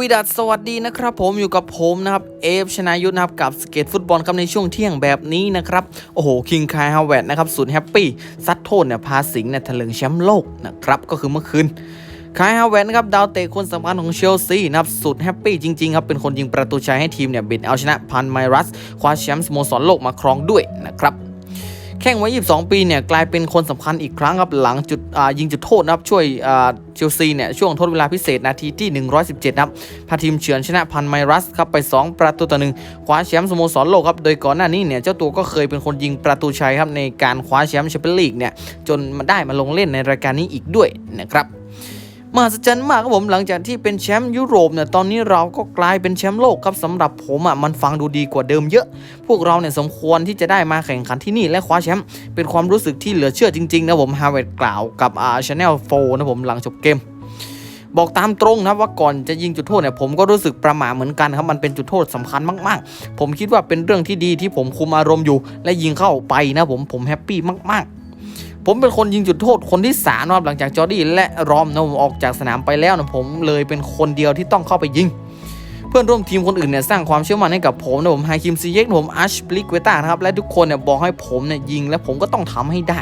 วีดัสสวัสดีนะครับผมอยู่กับผมนะครับเอฟชนายุทธนะครับกับสเก็ตฟุตบอลครับในช่วงเที่ยงแบบนี้นะครับโอ้โหคิงคายฮาวเวดนะครับสุดแฮปปี้ซัดโทษเนี่ยพาสิงห์เนี่ยทะลึงแชมป์โลกนะครับก็คือเมื่อคืนคายฮาวเวดนะครับดาวเตะคนสำคัญของเชลซีนะครับสุดแฮปปี้จริงๆครับเป็นคนยิงประตูชัยให้ทีมเนี่ยบิดเอาชนะพันไมรัสคว้าแชมป์สโมสรโลกมาครองด้วย แข่งไว้22 ปีเนี่ยกลายเป็นคนสำคัญอีกครั้งครับหลังจุดยิงจุดโทษนะครับช่วยเชลซีเนี่ยช่วงทดเวลาพิเศษนาทีที่ 117นะครับพาทีมเฉือนชนะพันไมรัสครับไป 2 ประตูต่อหนึ่งคว้าแชมป์สโมสรโลกครับโดยก่อนหน้านี้เนี่ยเจ้าตัวก็เคยเป็นคนยิงประตูชัยครับในการคว้าแชมป์แชมเปี้ยนลีกเนี่ยจนมาได้มาลงเล่นในรายการนี้อีกด้วยนะครับ มหัศจรรย์มากครับผมหลังจากที่เป็นแชมป์ยุโรปเนี่ยตอนนี้เราก็กลายเป็นแชมป์โลกครับสำหรับผมอะมันฟังดูดีกว่าเดิมเยอะ พวกเราเนี่ยสมควรที่จะได้มาแข่งขันที่นี่และคว้าแชมป์เป็นความรู้สึกที่เหลือเชื่อจริงๆนะผมฮาร์เวดกล่าวกับอ่าชาแนลโฟนะผมหลังจบเกมบอกตามตรงนะว่าก่อนจะยิงจุดโทษเนี่ยผมก็รู้สึกประหม่าเหมือนกันครับมันเป็นจุดโทษสำคัญมากๆ ผมคิดว่าเป็นเรื่องที่ดีที่ผมคุมอารมณ์อยู่ และยิงเข้าไปนะผมผมแฮปปี้มาก ๆ ผมเป็นคนยิงจุดโทษคนที่สามนะครับหลังจากจอร์ดี้และรอมนะผมออกจากสนามไปแล้วนะผมเลยเป็นคนเดียวที่ต้องเข้าไปยิง เพื่อนร่วมทีมคนอื่นเนี่ยสร้างความเชื่อมั่นให้กับผมนะผมไฮคิมซีเยกผมอาร์ชบลิกเวต้านะครับและทุกคนเนี่ยบอกให้ผมเนี่ยยิง และผมก็ต้องทำให้ได้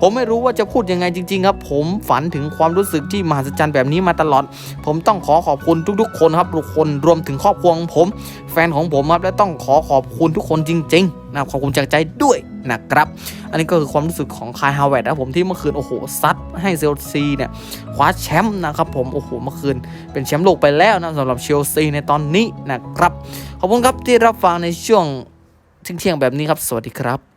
ผมไม่รู้ว่าจะพูดยังไงจริง ๆ ครับ ผมฝันถึงความรู้สึกที่มหัศจรรย์แบบนี้มาตลอด ผมต้องขอขอบคุณทุก ๆ คนครับทุกคนรวมถึงครอบครัวของผม แฟนของผมครับและต้องขอขอบคุณทุกคนจริงๆนะครับขอบคุณจากใจด้วย นะครับ อันนี้ก็คือความรู้สึกของคายฮาวเวดนะผมที่เมื่อคืน โอ้โห ซัดให้เซลซีเนี่ยคว้าแชมป์นะครับผม โอ้โห เมื่อคืนเป็นแชมป์โลกไปแล้วนะสำหรับเชลซีในตอนนี้นะครับ ขอบคุณครับที่รับฟังในช่วงเที่ยงแบบนี้ครับ สวัสดีครับ